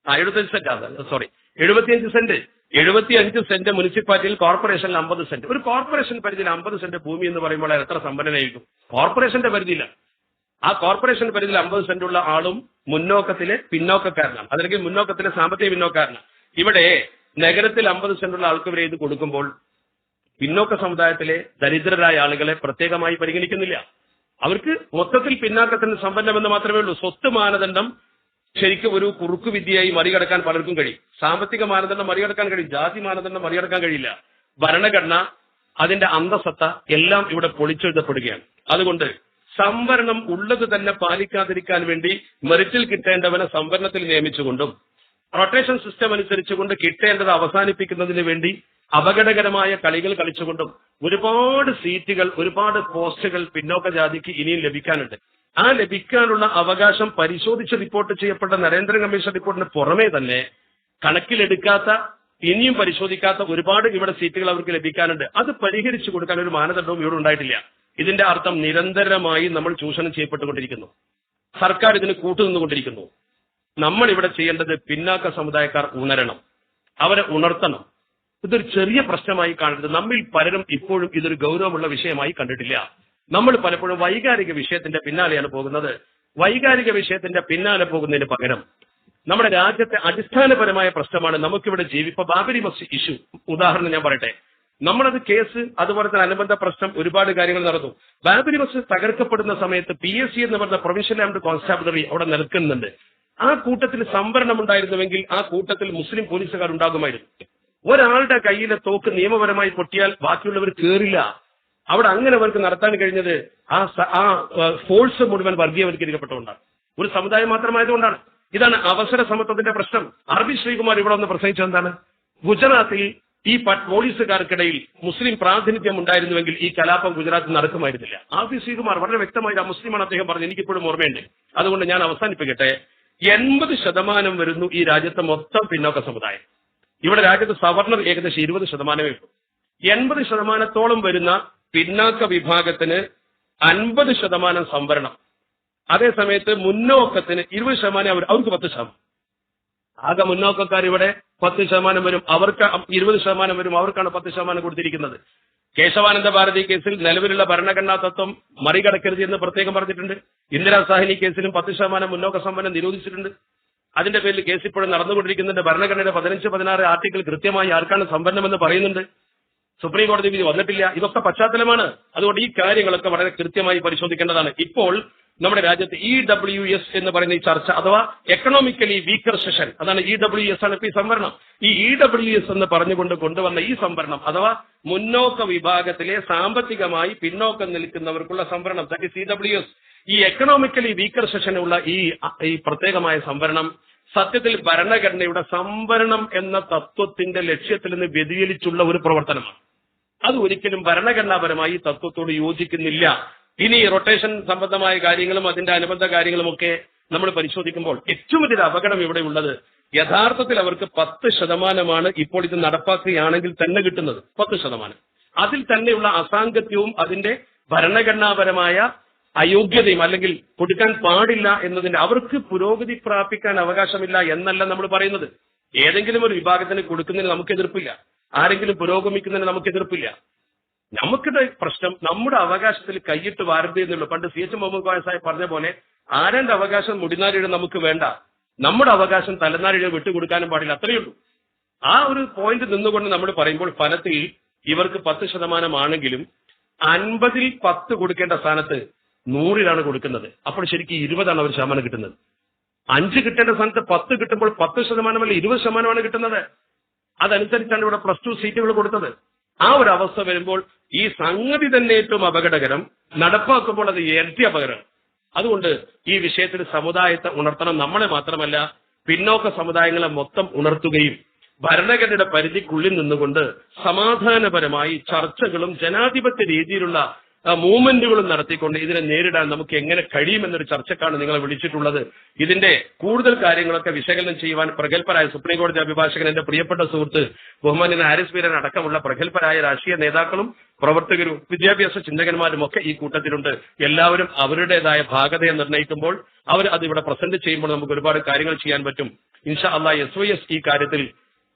ആ എഴുപത്തഞ്ച് സെന്റ് അതെ സോറി എഴുപത്തിയഞ്ച് സെന്റ്. എഴുപത്തിയഞ്ച് സെന്റ് മുനിസിപ്പാലിറ്റിയിൽ കോർപ്പറേഷനിൽ അമ്പത് സെന്റ്. ഒരു കോർപ്പറേഷൻ പരിധിയിൽ അമ്പത് സെന്റ് ഭൂമി എന്ന് പറയുമ്പോൾ എത്ര സമ്പന്നനായിരിക്കും? കോർപ്പറേഷന്റെ പരിധിയില്ല. ആ കോർപ്പറേഷൻ പരിധിയിൽ അമ്പത് സെന്റ് ഉള്ള ആളും മുന്നോക്കത്തിലെ പിന്നോക്കക്കാരനാണ്. അതല്ലെങ്കിൽ മുന്നോക്കത്തിലെ സാമ്പത്തിക പിന്നോക്കാരനാണ് ഇവിടെ നഗരത്തിൽ അമ്പത് സെന്റ് ഉള്ള ആൾക്ക് വരെ ഇത് കൊടുക്കുമ്പോൾ പിന്നോക്ക സമുദായത്തിലെ ദരിദ്രരായ ആളുകളെ പ്രത്യേകമായി പരിഗണിക്കുന്നില്ല. അവർക്ക് മൊത്തത്തിൽ പിന്നാക്കത്തിന് സമ്പന്നമെന്ന് മാത്രമേ ഉള്ളൂ. സ്വത്ത് മാനദണ്ഡം ശരിക്കും ഒരു കുറുക്കു വിദ്യയായി മറികടക്കാൻ പലർക്കും കഴിയും. സാമ്പത്തിക മാനദണ്ഡം മറികടക്കാൻ കഴിയും. ജാതി മാനദണ്ഡം മറികടക്കാൻ കഴിയില്ല. ഭരണഘടന അതിന്റെ അന്തസത്ത എല്ലാം ഇവിടെ പൊളിച്ചെഴുതപ്പെടുകയാണ്. അതുകൊണ്ട് സംവരണം ഉള്ളത് തന്നെ പാലിക്കാതിരിക്കാൻ വേണ്ടി മെറിറ്റിൽ കിട്ടേണ്ടവനെ സംവരണത്തിൽ നിയമിച്ചുകൊണ്ടും റൊട്ടേഷൻ സിസ്റ്റം അനുസരിച്ചുകൊണ്ട് കിട്ടേണ്ടത് അവസാനിപ്പിക്കുന്നതിന് വേണ്ടി അപകടകരമായ കളികൾ കളിച്ചുകൊണ്ടും ഒരുപാട് സീറ്റുകൾ ഒരുപാട് പോസ്റ്റുകൾ പിന്നോക്ക ജാതിക്ക് ഇനിയും ലഭിക്കാനുണ്ട്. ആ ലഭിക്കാനുള്ള അവകാശം പരിശോധിച്ച് റിപ്പോർട്ട് ചെയ്യപ്പെട്ട നരേന്ദ്ര കമ്മീഷൻ റിപ്പോർട്ടിന് പുറമേ തന്നെ കണക്കിലെടുക്കാത്ത ഇനിയും പരിശോധിക്കാത്ത ഒരുപാട് ഇവിടെ സീറ്റുകൾ അവർക്ക് ലഭിക്കാനുണ്ട്. അത് പരിഹരിച്ചു കൊടുക്കാൻ ഒരു മാനദണ്ഡവും ഇവിടെ ഉണ്ടായിട്ടില്ല. ഇതിന്റെ അർത്ഥം നിരന്തരമായി നമ്മൾ ചൂഷണം ചെയ്യപ്പെട്ടുകൊണ്ടിരിക്കുന്നു. സർക്കാർ ഇതിന് കൂട്ടുനിന്നുകൊണ്ടിരിക്കുന്നു നമ്മൾ ഇവിടെ ചെയ്യേണ്ടത് പിന്നാക്ക സമുദായക്കാർ ഉണരണം. അവരെ ഉണർത്തണം. ഇതൊരു ചെറിയ പ്രശ്നമായി കാണരുത്. നമ്മിൽ പലരും ഇപ്പോഴും ഇതൊരു ഗൗരവമുള്ള വിഷയമായി കണ്ടിട്ടില്ല. നമ്മൾ പലപ്പോഴും വൈകാരിക വിഷയത്തിന്റെ പിന്നാലെയാണ് പോകുന്നത്. വൈകാരിക വിഷയത്തിന്റെ പിന്നാലെ പോകുന്നതിന് പകരം നമ്മുടെ രാജ്യത്തെ അടിസ്ഥാനപരമായ പ്രശ്നമാണ് നമുക്കിവിടെ ജീവിപ്പ ബാബരി മസ്ജിദ് ഇഷ്യൂ. ഉദാഹരണം ഞാൻ പറയട്ടെ. നമ്മളത് കേസ് അതുപോലെ തന്നെ അനുബന്ധ പ്രശ്നം ഒരുപാട് കാര്യങ്ങൾ നടന്നു. ബാബരി മസ്ജിദ് തകർക്കപ്പെടുന്ന സമയത്ത് പി എസ് സി എന്ന് പറഞ്ഞ പ്രൊവിൻഷ്യൽ ആൻഡ് കോൺസ്റ്റാബിളറി അവിടെ നിൽക്കുന്നുണ്ട്. ആ കൂട്ടത്തിൽ സംവരണം ഉണ്ടായിരുന്നുവെങ്കിൽ ആ കൂട്ടത്തിൽ മുസ്ലിം പോലീസുകാർ ഉണ്ടാകുമായിരുന്നു ഒരാളുടെ കയ്യിലെ തോക്ക് നിയമപരമായി പൊട്ടിയാൽ ബാക്കിയുള്ളവർ കേറില്ല. അവിടെ അങ്ങനെ അവർക്ക് നടത്താൻ കഴിഞ്ഞത് ആ ആ ഫോഴ്സ് മുഴുവൻ വർഗീയവൽക്കരിക്കപ്പെട്ടുകൊണ്ടാണ് ഒരു സമുദായം മാത്രമായതുകൊണ്ടാണ്. ഇതാണ് അവസര സമത്വത്തിന്റെ പ്രശ്നം. അറബി ശ്രീകുമാർ ഇവിടെ ഒന്ന് പ്രസംഗിച്ചത് എന്താണ്? ഗുജറാത്തിൽ ഈ പോലീസുകാർക്കിടയിൽ മുസ്ലിം പ്രാതിനിധ്യം ഉണ്ടായിരുന്നുവെങ്കിൽ ഈ കലാപം ഗുജറാത്തിൽ നടക്കുമായിരുന്നില്ല. ആർബി ശ്രീകുമാർ വളരെ വ്യക്തമായി ആ മുസ്ലിമാണ് അദ്ദേഹം പറഞ്ഞു എനിക്കിപ്പോഴും ഓർമ്മയുണ്ട്. അതുകൊണ്ട് ഞാൻ അവസാനിപ്പിക്കട്ടെ. എൺപത് ശതമാനം വരുന്നു ഈ രാജ്യത്തെ മൊത്തം പിന്നോക്ക സമുദായം. ഇവിടെ രാജ്യത്ത് സവർണർ ഏകദേശം ഇരുപത് ശതമാനമേ ഉള്ളൂ. എൺപത് ശതമാനത്തോളം വരുന്ന പിന്നാക്ക വിഭാഗത്തിന് അൻപത് ശതമാനം സംവരണം. അതേ സമയത്ത് മുന്നോക്കത്തിന് ഇരുപത് ശതമാനം അവർ അവർക്ക് പത്ത് ശതമാനം. ആകെ മുന്നോക്കക്കാർ ഇവിടെ പത്ത് ശതമാനം വരും അവർക്ക് ഇരുപത് ശതമാനം വരും അവർക്കാണ് പത്ത് ശതമാനം കൊടുത്തിരിക്കുന്നത്. കേശവാനന്ദ ഭാരതി കേസിൽ നിലവിലുള്ള ഭരണഘടനാ തത്വം മറികടക്കരുത് എന്ന് പ്രത്യേകം പറഞ്ഞിട്ടുണ്ട്. ഇന്ദിരാ സാഹിനി കേസിലും പത്ത് ശതമാനം മുന്നോക്ക സംവരണം നിരോധിച്ചിട്ടുണ്ട്. അതിന്റെ പേരിൽ കേസ് ഇപ്പോഴും നടന്നുകൊണ്ടിരിക്കുന്നുണ്ട്. ഭരണഘടനയുടെ പതിനഞ്ച് പതിനാറ് ആർട്ടിക്കിൾ കൃത്യമായി ആർക്കാണ് സംവരണമെന്ന് പറയുന്നുണ്ട്. സുപ്രീം കോടതി വിധി വന്നിട്ടില്ല. ഇതൊക്കെ പശ്ചാത്തലമാണ്. അതുകൊണ്ട് ഈ കാര്യങ്ങളൊക്കെ വളരെ കൃത്യമായി പരിശോധിക്കേണ്ടതാണ്. ഇപ്പോൾ നമ്മുടെ രാജ്യത്ത് ഇ ഡബ്ല്യു എസ് എന്ന് പറയുന്ന ഈ ചർച്ച അഥവാ എക്കണോമിക്കലി വീക്കർ സെഷൻ അതാണ് ഇ ഡബ്ല്യു എസ് ആണ് ഇപ്പൊ ഈ സംവരണം. ഈ ഇ ഡബ്ല്യു എസ് എന്ന് പറഞ്ഞുകൊണ്ട് കൊണ്ടുവന്ന ഈ സംവരണം അഥവാ മുന്നോക്ക വിഭാഗത്തിലെ സാമ്പത്തികമായി പിന്നോക്കം നിൽക്കുന്നവർക്കുള്ള സംവരണം ദാറ്റ് ഇ ഡബ്ല്യു എസ് ഈ എക്കണോമിക്കലി വീക്കർ സെഷനുള്ള ഈ ഈ പ്രത്യേകമായ സംവരണം സത്യത്തിൽ ഭരണഘടനയുടെ സംവരണം എന്ന തത്വത്തിന്റെ ലക്ഷ്യത്തിൽ നിന്ന് വ്യതിചലിച്ചുള്ള ഒരു പ്രവർത്തനമാണ്. അത് ഒരിക്കലും ഭരണഘടനാപരമായി ഈ തത്വത്തോട് യോജിക്കുന്നില്ല. ഇനി റൊട്ടേഷൻ സംബന്ധമായ കാര്യങ്ങളും അതിന്റെ അനുബന്ധ കാര്യങ്ങളും ഒക്കെ നമ്മൾ പരിശോധിക്കുമ്പോൾ ഏറ്റവും വലിയ അപകടം ഇവിടെ ഉള്ളത് യഥാർത്ഥത്തിൽ അവർക്ക് പത്ത് ശതമാനമാണ് ഇപ്പോൾ ഇത് നടപ്പാക്കുകയാണെങ്കിൽ തന്നെ കിട്ടുന്നത്. പത്ത് ശതമാനം. അതിൽ തന്നെയുള്ള അസാംഗത്യവും അതിന്റെ ഭരണഘടനാപരമായ അയോഗ്യതയും അല്ലെങ്കിൽ കൊടുക്കാൻ പാടില്ല എന്നതിന്റെ അവർക്ക് പുരോഗതി പ്രാപിക്കാൻ അവകാശമില്ല എന്നല്ല നമ്മൾ പറയുന്നത്. ഏതെങ്കിലും ഒരു വിഭാഗത്തിന് കൊടുക്കുന്നതിന് നമുക്ക് എതിർപ്പില്ല. ആരെങ്കിലും പുരോഗമിക്കുന്നതിന് നമുക്ക് എതിർപ്പില്ല. നമുക്കിത് പ്രശ്നം നമ്മുടെ അവകാശത്തിൽ കൈയിട്ട് വാരരുത് എന്നുള്ളൂ. പണ്ട് സി എച്ച് മുഹമ്മദ് കോയ സാഹിബ് പറഞ്ഞ പോലെ ആരാന്റെ അവകാശം മുടിനാരിഴ നമുക്ക് വേണ്ട. നമ്മുടെ അവകാശം തലനാരിഴ വിട്ടുകൊടുക്കാനും പാടില്ല. അത്രയേ ഉള്ളൂ. ആ ഒരു പോയിന്റ് നിന്നുകൊണ്ട് നമ്മൾ പറയുമ്പോൾ ഫലത്തിൽ ഇവർക്ക് പത്ത് ശതമാനമാണെങ്കിലും അൻപതിൽ പത്ത് കൊടുക്കേണ്ട സ്ഥാനത്ത് നൂറിലാണ് കൊടുക്കുന്നത്. അപ്പോൾ ശരിക്കും ഇരുപതാണ് അവർ ശതമാനം കിട്ടുന്നത്. അഞ്ച് കിട്ടേണ്ട സ്ഥാനത്ത് പത്ത് കിട്ടുമ്പോൾ പത്ത് ശതമാനമല്ല ഇരുപത് ശതമാനമാണ് കിട്ടുന്നത്. അതനുസരിച്ചാണ് ഇവിടെ പ്ലസ് ടു സീറ്റുകൾ കൊടുത്തത്. ആ ഒരു അവസ്ഥ വരുമ്പോൾ ഈ സംഗതി തന്നെ ഏറ്റവും അപകടകരം. നടപ്പാക്കുമ്പോൾ അത് ഇരട്ടി അപകടം അതുകൊണ്ട് ഈ വിഷയത്തിൽ സമുദായത്തെ ഉണർത്തണം. നമ്മളെ മാത്രമല്ല പിന്നോക്ക സമുദായങ്ങളെ മൊത്തം ഉണർത്തുകയും ഭരണഘടനയുടെ പരിധിക്കുള്ളിൽ നിന്നുകൊണ്ട് സമാധാനപരമായി ചർച്ചകളും ജനാധിപത്യ രീതിയിലുള്ള മൂവ്മെന്റുകളും നടത്തിക്കൊണ്ട് ഇതിനെ നേരിടാൻ നമുക്ക് എങ്ങനെ കഴിയുമെന്നൊരു ചർച്ചക്കാണ് നിങ്ങളെ വിളിച്ചിട്ടുള്ളത്. ഇതിന്റെ കൂടുതൽ കാര്യങ്ങളൊക്കെ വിശകലനം ചെയ്യുവാൻ പ്രഗത്ഭരായ സുപ്രീം കോടതി അഭിഭാഷകൻ എന്റെ പ്രിയപ്പെട്ട സുഹൃത്ത് ബഹുമാനി ഹാരിസ് വീരൻ അടക്കമുള്ള പ്രഗത്ഭരായ രാഷ്ട്രീയ നേതാക്കളും പ്രവർത്തകരും വിദ്യാഭ്യാസ ചിന്തകന്മാരും ഒക്കെ ഈ കൂട്ടത്തിലുണ്ട്. എല്ലാവരും അവരുടേതായ ഭാഗതയെ നിർണയിക്കുമ്പോൾ അവർ അത് ഇവിടെ പ്രസന്റ് ചെയ്യുമ്പോൾ നമുക്ക് ഒരുപാട് കാര്യങ്ങൾ ചെയ്യാൻ പറ്റും. ഇൻഷാ അള്ളാഹ് എസ് വൈ എസ് ഈ കാര്യത്തിൽ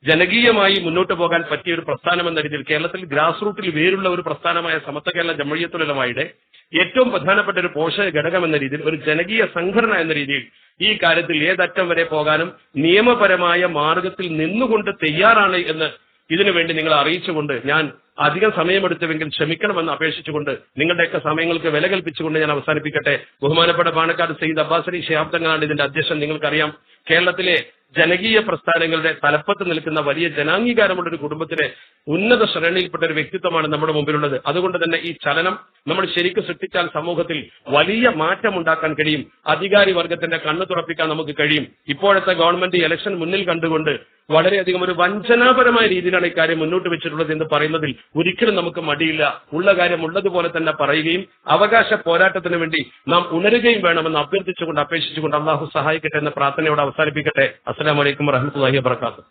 ജനകീയമായി മുന്നോട്ട് പോകാൻ പറ്റിയ ഒരു പ്രസ്ഥാനം എന്ന രീതിയിൽ കേരളത്തിൽ ഗ്രാസ് റൂട്ടിൽ വേരുള്ള ഒരു പ്രസ്ഥാനമായ സമത്വ കേരള ജമഴിയത്തുലമായുടെ ഏറ്റവും പ്രധാനപ്പെട്ട ഒരു പോഷക ഘടകം എന്ന രീതിയിൽ ഒരു ജനകീയ സംഘടന എന്ന രീതിയിൽ ഈ കാര്യത്തിൽ ഏതറ്റം വരെ പോകാനും നിയമപരമായ മാർഗത്തിൽ നിന്നുകൊണ്ട് തയ്യാറാണ് എന്ന് ഇതിനു വേണ്ടി നിങ്ങൾ അറിയിച്ചുകൊണ്ട് ഞാൻ അധികം സമയമെടുത്തുവെങ്കിൽ ക്ഷമിക്കണമെന്ന് അപേക്ഷിച്ചുകൊണ്ട് നിങ്ങളുടെയൊക്കെ സമയങ്ങൾക്ക് വില കൽപ്പിച്ചുകൊണ്ട് ഞാൻ അവസാനിപ്പിക്കട്ടെ. ബഹുമാനപ്പെട്ട പാണക്കാട് സയ്യിദ് അബ്ബാസ് അലി ശിഹാബ്ദങ്ങളാണ് ഇതിന്റെ അധ്യക്ഷൻ. നിങ്ങൾക്കറിയാം കേരളത്തിലെ ജനകീയ പ്രസ്ഥാനങ്ങളുടെ തലപ്പത്ത് നിൽക്കുന്ന വലിയ ജനാംഗീകാരമുള്ള ഒരു കുടുംബത്തിലെ ഉന്നത ശ്രേണിയിൽപ്പെട്ട ഒരു വ്യക്തിത്വമാണ് നമ്മുടെ മുമ്പിലുള്ളത്. അതുകൊണ്ട് തന്നെ ഈ ചലനം നമ്മൾ ശരിക്കും സൃഷ്ടിച്ചാൽ സമൂഹത്തിൽ വലിയ മാറ്റം ഉണ്ടാക്കാൻ കഴിയും. അധികാരി വർഗത്തിന്റെ കണ്ണു തുറപ്പിക്കാൻ നമുക്ക് കഴിയും. ഇപ്പോഴത്തെ ഗവൺമെന്റ് ഇലക്ഷൻ മുന്നിൽ കണ്ടുകൊണ്ട് വളരെയധികം ഒരു വഞ്ചനാപരമായ രീതിയിലാണ് ഇക്കാര്യം മുന്നോട്ട് വെച്ചിട്ടുള്ളത് എന്ന് പറയുന്നതിൽ ഒരിക്കലും നമുക്ക് മടിയില്ല. ഉള്ള കാര്യം ഉള്ളതുപോലെ തന്നെ പറയുകയും അവകാശ പോരാട്ടത്തിന് വേണ്ടി നാം ഉണരുകയും വേണമെന്ന് അഭ്യർത്ഥിച്ചുകൊണ്ട് അപേക്ഷിച്ചുകൊണ്ട് അള്ളാഹു സഹായിക്കട്ടെ എന്ന പ്രാർത്ഥനയോട് അവസാനിപ്പിക്കട്ടെ. അസ്സാം വലൈക്കും വറഹമത്തല്ലാഹി വാബർക്കാത്തു